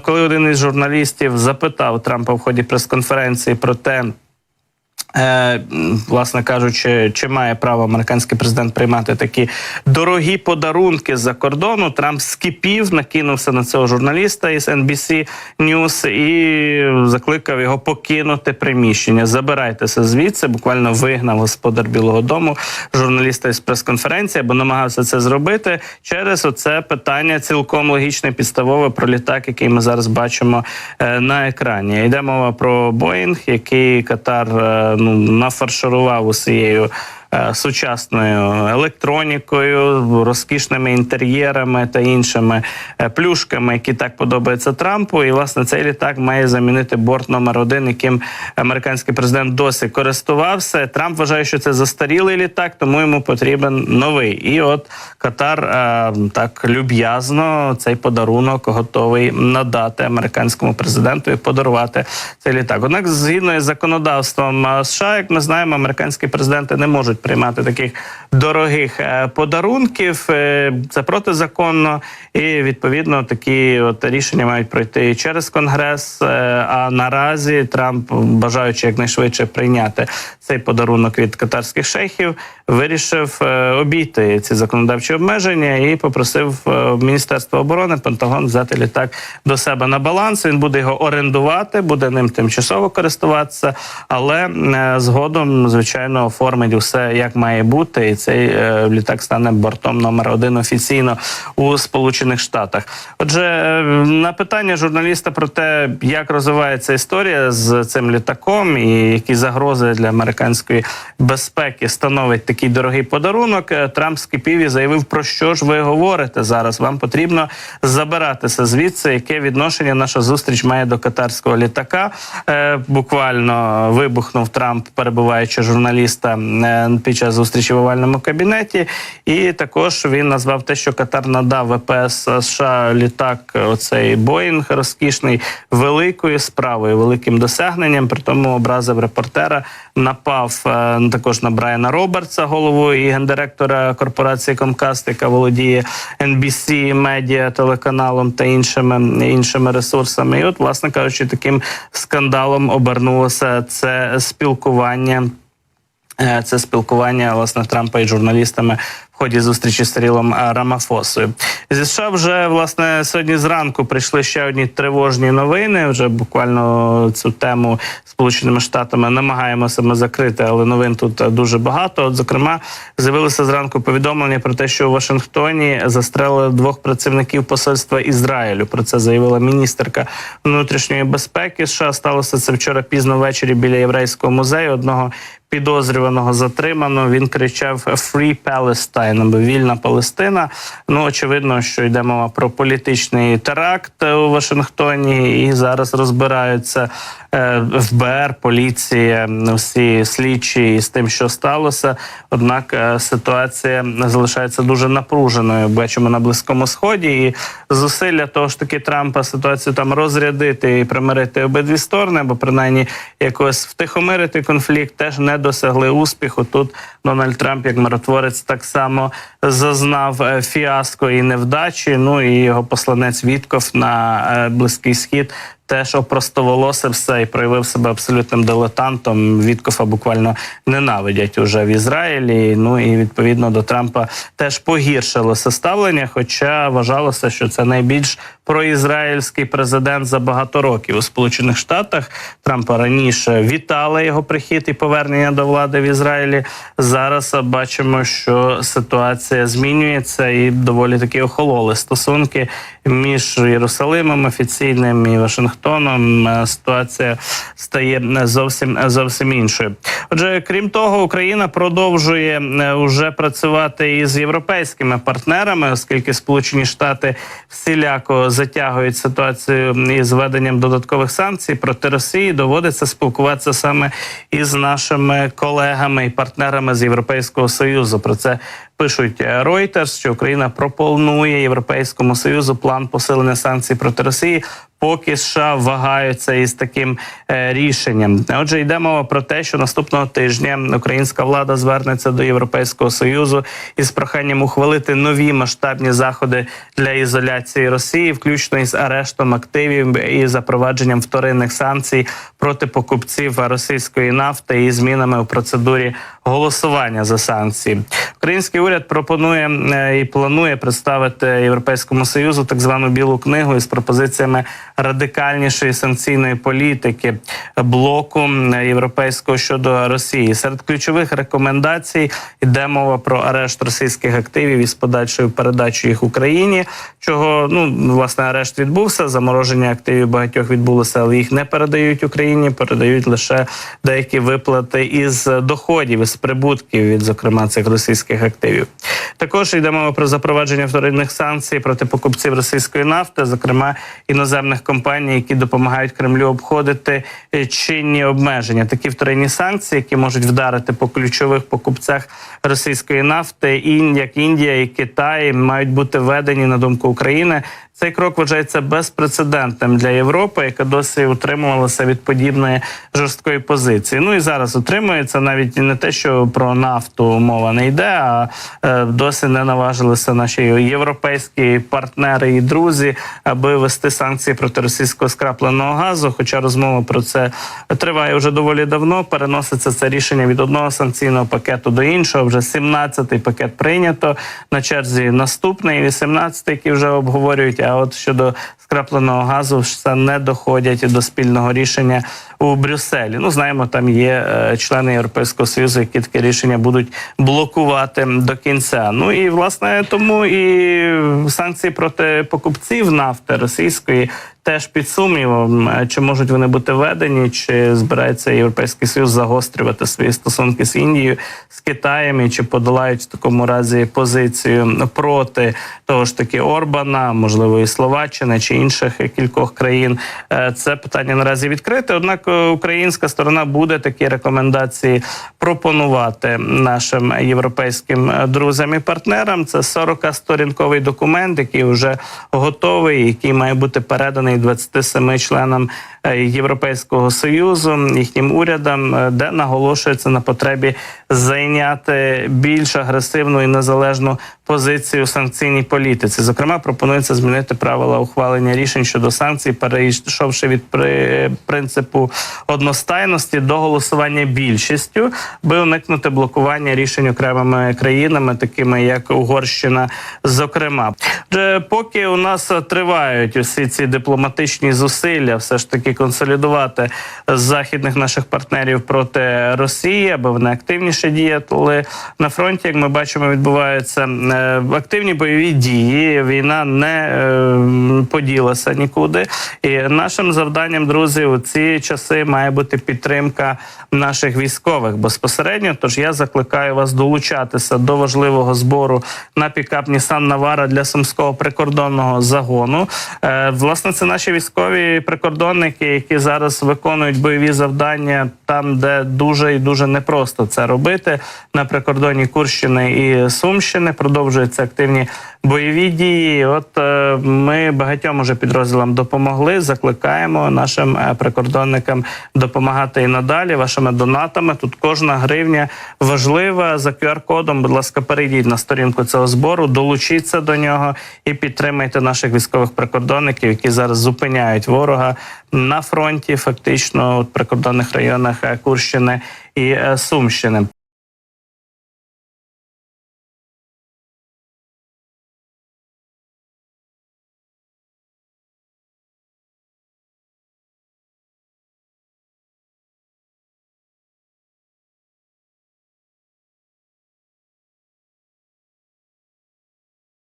коли один із журналістів запитав Трампа в ході прес-конференції про те. Е, власне кажучи, чи має право американський президент приймати такі дорогі подарунки з-за кордону? Трамп скипів, накинувся на цього журналіста із NBC News і закликав його покинути приміщення. Забирайтеся звідси. Буквально вигнав господар Білого Дому журналіста із прес-конференції, бо намагався це зробити через оце питання цілком логічне підставове про літак, який ми зараз бачимо е, на екрані. Йде мова про Боїнг, який Катар е, ну нафарширував усією. Е, Сучасною електронікою, розкішними інтер'єрами та іншими е, плюшками, які так подобаються Трампу. І власне цей літак має замінити борт номер один, яким американський президент досі користувався. Трамп вважає, що це застарілий літак, тому йому потрібен новий. І от Катар е, так люб'язно цей подарунок готовий надати американському президенту і подарувати цей літак. Однак, згідно із законодавством США, як ми знаємо, американські президенти не можуть приймати таких дорогих е, подарунків. Е, Це протизаконно, і відповідно такі от рішення мають пройти через конгрес. Е, А наразі Трамп, бажаючи якнайшвидше прийняти цей подарунок від катарських шейхів, вирішив обійти ці законодавчі обмеження і попросив Міністерство оборони Пентагон взяти літак до себе на баланс. Він буде його орендувати, буде ним тимчасово користуватися, але згодом, звичайно, оформить усе як має бути, і цей е, літак стане бортом номер один офіційно у Сполучених Штатах. Отже, е, на питання журналіста про те, як розвивається історія з цим літаком і які загрози для американської безпеки становить такий дорогий подарунок, е, Трамп скипів і заявив, про що ж ви говорите зараз. Вам потрібно забиратися звідси, яке відношення наша зустріч має до катарського літака. Буквально вибухнув Трамп, перебуваючи журналіста під час зустрічі в овальному кабінеті. І також він назвав те, що Катар надав ВПС США літак, оцей Боїнг розкішний, великою справою, великим досягненням. При тому образив репортера, напав е, також на Брайана Робертса, голову і гендиректора корпорації Comcast, яка володіє NBC, медіа, телеканалом та іншими іншими ресурсами. І от, власне кажучи, таким скандалом обернулося це спілкування. Е, Це спілкування власне Трампа із журналістами в ході зустрічі з Тарілом е, Рамафосою. Зі США вже власне сьогодні зранку прийшли ще одні тривожні новини. Вже буквально цю тему сполученими штатами намагаємося ми закрити, але новин тут е, дуже багато. От, зокрема, з'явилося зранку повідомлення про те, що у Вашингтоні застрелили двох працівників посольства Ізраїлю. Про це заявила міністерка внутрішньої безпеки. США сталося це вчора пізно ввечері біля єврейського музею. Одного підозрюваного затримано. Він кричав «Free Palestine», або вільна Палестина. Ну очевидно, що йде мова про політичний теракт у Вашингтоні, і зараз розбираються е, ФБР, поліція, всі слідчі з тим, що сталося. Однак е, ситуація залишається дуже напруженою. Бачимо на близькому сході і зусилля того ж таки Трампа ситуацію там розрядити і примирити обидві сторони, або принаймні якось втихомирити конфлікт, теж не досягли успіху. Тут Дональд Трамп, як миротворець, так само зазнав е, фіаско і невдачі. Ну і його посланець Вітков на е, близький схід. Теж опростоволосився і проявив себе абсолютним дилетантом. Віткофа буквально ненавидять уже в Ізраїлі. Ну і відповідно до Трампа теж погіршилося ставлення. Хоча вважалося, що це найбільш проізраїльський президент за багато років у Сполучених Штатах. Трампа раніше вітали його прихід і повернення до влади в Ізраїлі. Зараз бачимо, що ситуація змінюється і доволі таки охололи стосунки між Єрусалимом офіційним і Вашингтоном. Е, Ситуація стає зовсім зовсім іншою. Отже, крім того, Україна продовжує е, уже працювати із європейськими партнерами, оскільки Сполучені Штати всіляко затягують ситуацію із введенням додаткових санкцій проти Росії. Доводиться спілкуватися саме із нашими колегами і партнерами з Європейського союзу. Про це пишуть Reuters, що Україна пропонує Європейському союзу план посилення санкцій проти Росії поки США вагаються із таким е, рішенням. Отже, йде мова про те, що наступного тижня українська влада звернеться до Європейського союзу із проханням ухвалити нові масштабні заходи для ізоляції Росії, включно із арештом активів і запровадженням вторинних санкцій проти покупців російської нафти і змінами у процедурі голосування за санкції. Український уряд пропонує е, і планує представити Європейському союзу так звану білу книгу із пропозиціями радикальнішої санкційної політики блоку е, європейського щодо Росії. Серед ключових рекомендацій йде мова про арешт російських активів із подальшою передачею їх Україні. Чого ну власне арешт відбувся, замороження активів багатьох відбулося, але їх не передають Україні, передають лише деякі виплати із доходів із прибутків від зокрема цих російських активів. Також йде мова про запровадження вторинних санкцій проти покупців російської нафти, зокрема іноземних компаній, які допомагають Кремлю обходити е, чинні обмеження. Такі вторинні санкції, які можуть вдарити по ключових покупцях російської нафти, і як Індія і Китай, мають бути введені на думку України. Цей крок вважається безпрецедентним для Європи, яка досі утримувалася від подібної жорсткої позиції. Ну і зараз утримується навіть не те, що про нафту мова не йде, а е, досі не наважилися наші європейські партнери і друзі, аби вести санкції проти російського скрапленого газу. Хоча розмова про це триває вже доволі давно. Переноситься це рішення від одного санкційного пакету до іншого. Вже 17-й пакет прийнято на черзі. Наступний 18-й, який вже обговорюють. А от щодо скрапленого газу, все не доходять до спільного рішення у Брюсселі. Ну знаємо, там є е, члени Європейського союзу, які таке рішення будуть блокувати до кінця. Ну і власне тому і санкції проти покупців нафти російської. Теж під сумнівом, е, чи можуть вони бути введені, чи збирається європейський союз загострювати свої стосунки з Індією, з Китаєм, і чи подолають в такому разі позицію проти того ж таки Орбана, можливо, і Словаччини чи інших кількох країн. Е, Це питання наразі відкрите. Однак е, українська сторона буде такі рекомендації пропонувати нашим європейським друзям і партнерам. Це 40-сторінковий документ, який вже готовий, який має бути переданий 27 членам Європейського союзу, їхнім урядам, е, де наголошується на потребі зайняти більш агресивну і незалежну позицію у санкційній політиці. Зокрема, пропонується змінити правила ухвалення рішень щодо санкцій, перейшовши від при принципу одностайності до голосування більшістю, би уникнути блокування рішень окремими країнами, такими як Угорщина. Зокрема, поки у нас тривають усі ці дипломатичні зусилля, все ж таки консолідувати західних наших партнерів проти Росії, аби вони активніше діяли на фронті. Як ми бачимо, відбуваються е, активні бойові дії. Війна не е, поділася нікуди. І нашим завданням, друзі, у ці часи має бути підтримка наших військових безпосередньо. Тож я закликаю вас долучатися до важливого збору на пікап Нісан Навара для сумського прикордонного загону. Е, власне, це наші військові прикордонники, які зараз виконують бойові завдання там, де дуже і дуже непросто це робити на прикордонні Курщини і Сумщини. Продовжуються активні бойові дії. От е, ми багатьом уже підрозділам допомогли. Закликаємо нашим е, прикордонникам допомагати і надалі вашими донатами. Тут кожна гривня важлива за QR-кодом. Будь ласка, перейдіть на сторінку цього збору, долучіться до нього і підтримайте наших військових прикордонників, які зараз зупиняють ворога на фронті, фактично у прикордонних районах е, Курщини і е, Сумщини.